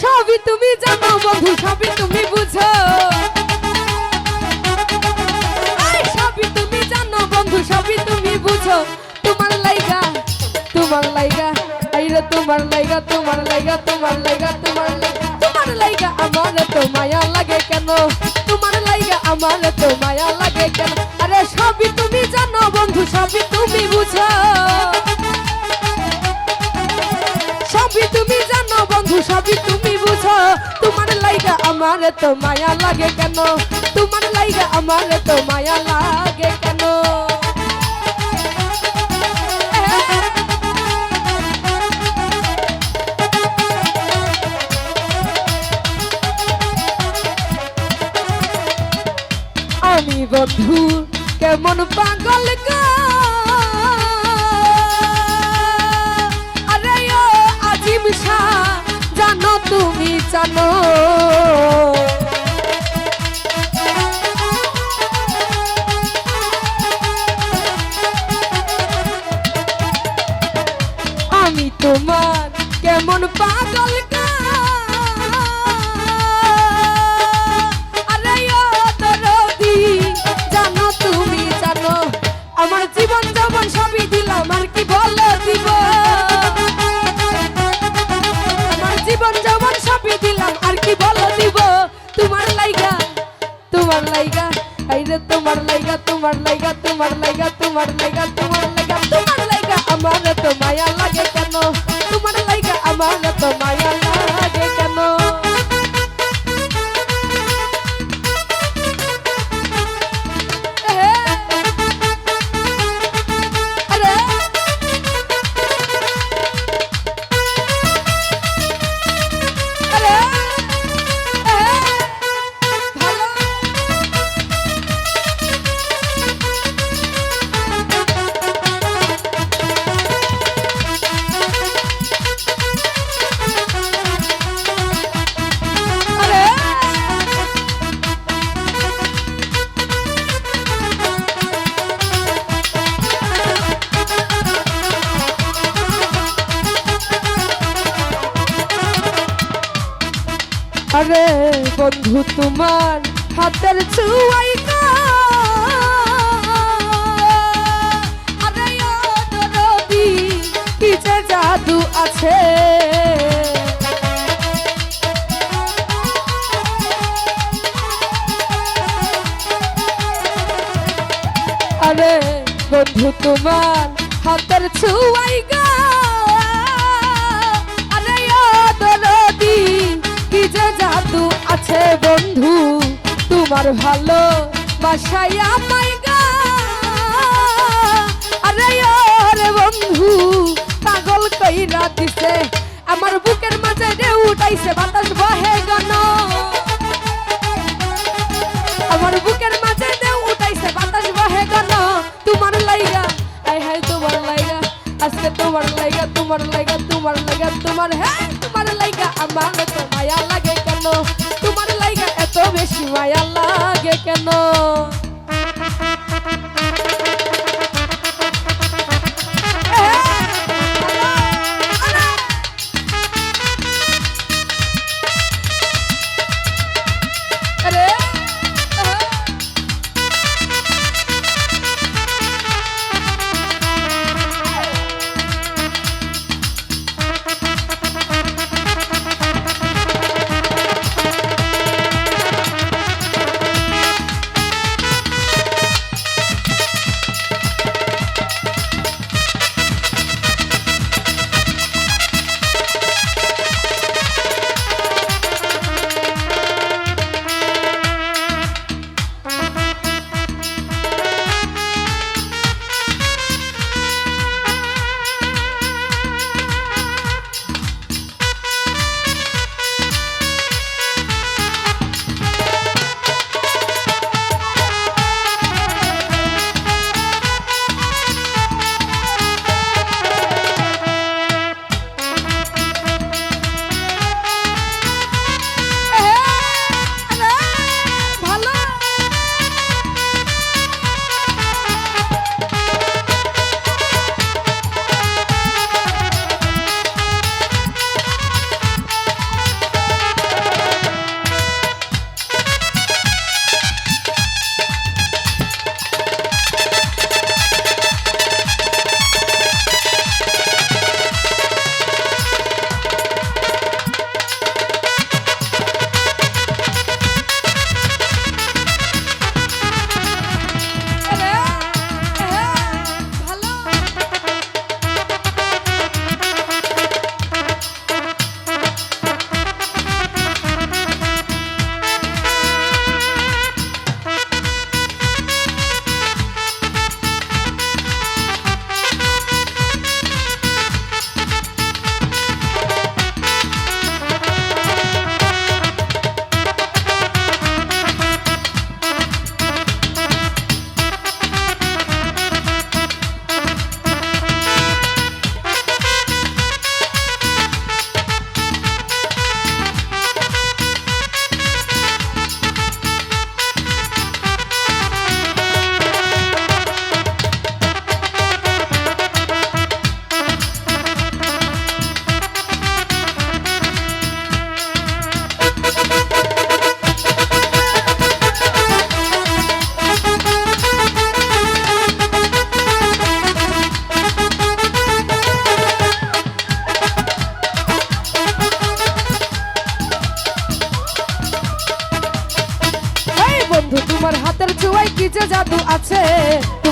সবই তুমি জানো, বন্ধু, সবই তুমি বুঝো। সবই তুমি জানো, বন্ধু, সবই তুমি বুঝো। তোমার লাইগা তোমার লাইগা আইরে তোমার লাইগা তোমার লাইগা তোমার লাইগা, তোমার তোমার লাইগা আমার তো মায়া লাগে কেন? তোমার লাইগা আমার তো মায়া লাগে কেন? আরে, সবই তুমি জানো, বন্ধু, সবই তুমি বুঝো। সবই তুমি জানো, বন্ধু, সবই তুমি তোমার লাইগা আমার তো মায়া লাগে কেন? তোমার লাইগা আমার তো মায়া লাগে কেন? আমি বন্ধু, কেমন পাগল গো? আরে আজিম শাহ জানো তুমি জানো। তোমার লাইগা আইরে তোমার লাইগা তোমার লাইগা তোমার লাইগা তোমার লাইগা তোমার আরে বন্ধু, তোমার হাতের ছুয়াই আরে দরদি কি যে জাদু আছে। আরে বন্ধু, তোমার হাতের ছুয়াই গা বন্ধু, তোমার ভালো বাসায় আমায় গা। আরে ও রে বন্ধু, পাগল কইরা দিছে, আমার বুকের মাঝে ঢেউ উঠাইছে বাতাস বহে গণ আমার বুকের মাঝে ঢেউ উঠাইছে বাতাস বহে গণ তোমার লাইগা আই হাই তোমার লাইগা, আজকে তোমার লাইগা তোমার লাইগা তোমার লাইগা, তোমার হ্যাঁ।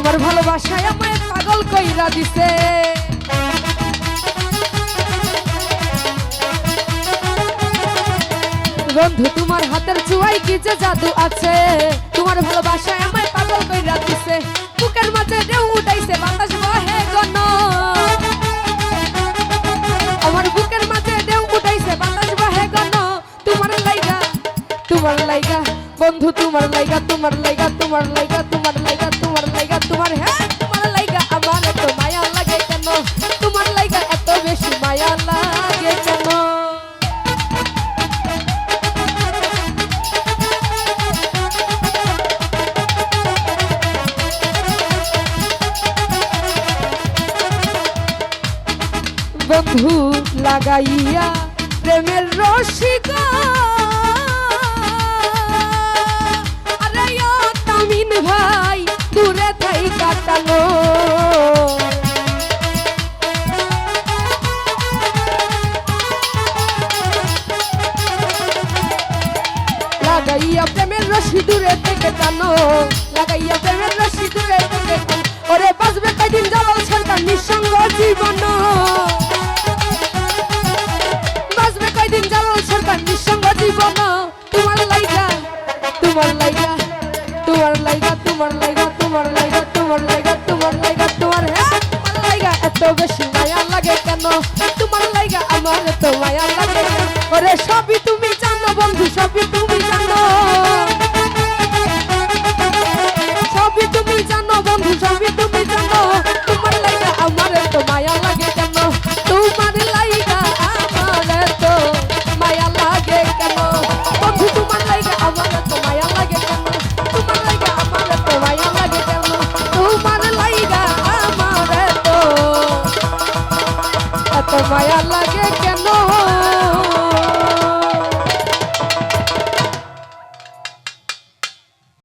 তোমার ভালোবাসায় আমায় পাগল কইরা দিছে। বন্ধু, তোমার হাতের চুয়াই কি যে জাদু আছে? তোমার ভালোবাসায় আমায় পাগল কইরা দিছে। বুকের মাঝে ঢেউ উঠাইছে, বাতাস বহে গন আমার বুকের মাঝে ঢেউ উঠাইছে, বাতাস বহে গন তোমার লাইগা তোমার লাইগা, বন্ধু, তোমার লাইগা তোমার লাইগা তোমার লাইগা। বন্ধু লাগাইয়া প্রেমের রসিক। আরে ও তামিন ভাই, দূরে থাই কাটানো লাগাইয়া প্রেমের রশি দূরে থেকে টানো, লাগাইয়া প্রেমের রশি দূরে থেকে ওরে বাঁচবে কয়দিন জালাল সরকার নিঃসঙ্গ জীবন। জালাল সরকার নিঃসঙ্গ জীবন তোমার লাইগা তোমার লাইগা তোমার লাইগা তোমার লাইগা তোমার লাইগা তোমার লাইগা তোমার লাইগা, তোমার হ্যাঁ তোমার লাইগা এত বেশি মায়া লাগে কেন? তোমার লাইগা আমার এত মায়া লাগে? ওরে সবই তুমি জানো বন্ধু, সবই তুমি জানো।